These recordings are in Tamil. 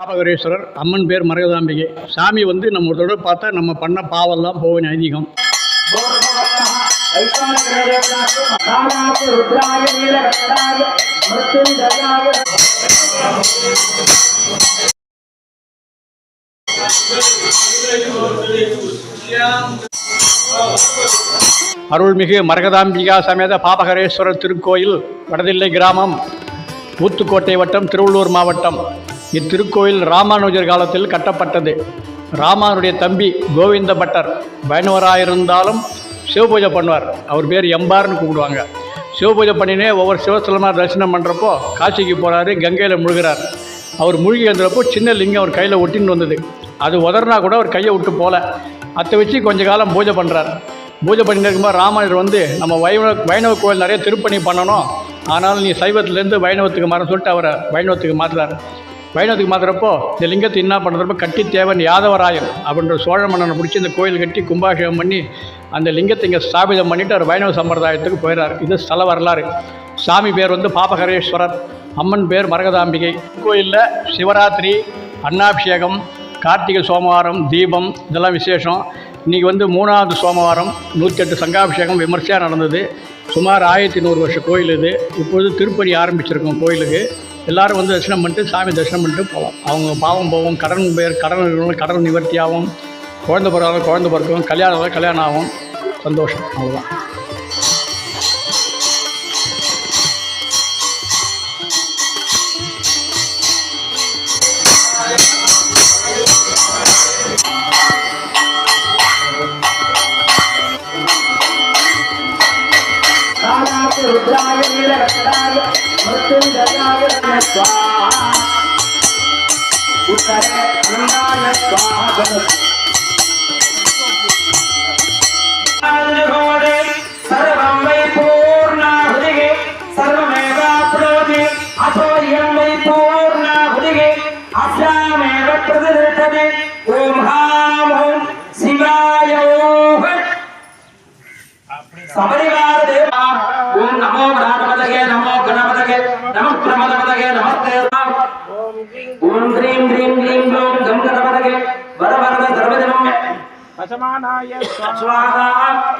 பாபகரேஸ்வரர் அம்மன் பேர் மரகதாம்பிகை. சாமி வந்து நம்ம ஒரு தடவை பார்த்தா நம்ம பண்ண பாவெல்லாம் போகும் ஐதீகம். அருள்மிகு மரகதாம்பிகா சமேத பாபகரேஸ்வரர் திருக்கோயில் வடதில்லை கிராமம் ஊத்துக்கோட்டை வட்டம் திருவள்ளூர் மாவட்டம். இத்திருக்கோயில் ராமானுஜர் காலத்தில் கட்டப்பட்டது. ராமானுடைய தம்பி கோவிந்த பட்டர் வைணவராயிருந்தாலும் சிவபூஜை பண்ணுவார். அவர் பேர் எம்பார்னு கூப்பிடுவாங்க. சிவபூஜை பண்ணினே ஒவ்வொரு சிவஸ்தலமாக தரிசனம் பண்ணுறப்போ காசிக்கு போகிறாரு கங்கையில் முழுகிறார். அவர் மூழ்கி எழுந்தப்போ சின்ன லிங்கம் அவர் கையில் ஒட்டின்னு வந்தது. அது உதறினா கூட அவர் கையை விட்டு போகல அதை வச்சு கொஞ்ச காலம் பூஜை பண்ணுறார் பூஜை பண்ணிட்டு இருக்கும்போது ராமாயணர் வந்து நம்ம வைணவ வைணவ கோயில் நிறைய திருப்பணி பண்ணணும். ஆனாலும் நீ சைவத்துலேருந்து வைணவத்துக்கு மாற சொல்லிட்டு அவரை வைணவத்துக்கு மாற்றுறாரு வைணவத்துக்கு மாத்துறப்போ இந்த லிங்கத்தை என்ன பண்ணுறப்போ கட்டி தேவன் யாதவராயன் அப்படின்ற சோழ மன்னனை பிடிச்சி இந்த கோயில் கட்டி கும்பாபிஷேகம் பண்ணி அந்த லிங்கத்தை இங்கே ஸ்தாபிதம் பண்ணிவிட்டு அவர் வைணவ சம்பிரதாயத்துக்கு போயிடுறார் இது ஸ்தல வரலாறு. சாமி பேர் வந்து பாபகரேஸ்வரர் அம்மன் பேர் மரகதாம்பிகை. கோயிலில் சிவராத்திரி அன்னாபிஷேகம் கார்த்திகை சோமவாரம் தீபம் இதெல்லாம் விசேஷம். இன்றைக்கி வந்து மூணாவது சோமவாரம் நூற்றி எட்டு சங்காபிஷேகம் விமர்சையாக நடந்தது. சுமார் ஆயிரத்தி நூறு வருஷ கோயில் இது. இப்போது திருப்பணி ஆரம்பிச்சிருக்கோம் கோயிலுக்கு. எல்லாரும் வந்து தரிசனம் பண்ணிட்டு சாமி தரிசனம் பண்ணிட்டு போகலாம். அவங்க பாவம் போகும் கடன் பேர் கடன் கடன் நிவர்த்தியாகும். குழந்தை பிறகு குழந்தை பிறக்கும் கல்யாணம் ஆகும், கல்யாணம் ஆகும். சந்தோஷம் அவ்வளோதான் ஓம் சிவாய ஓம் சபரிவார தேவா ஓம் நமோ கணபதகே நமோ கணபதகே நம பிரமதபதகே ஓம் ஹ்ரீம் ஹ்ரீம் ஹ்ரீம் க்ளோம் கம் கணபதகே வர வரத சர்வஜனம் பசமானாய ஸ்வாஹா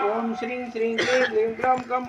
ஓம் ஸ்ரீம் ஸ்ரீம் ஹ்ரீம் ஹ்ரீம் கம்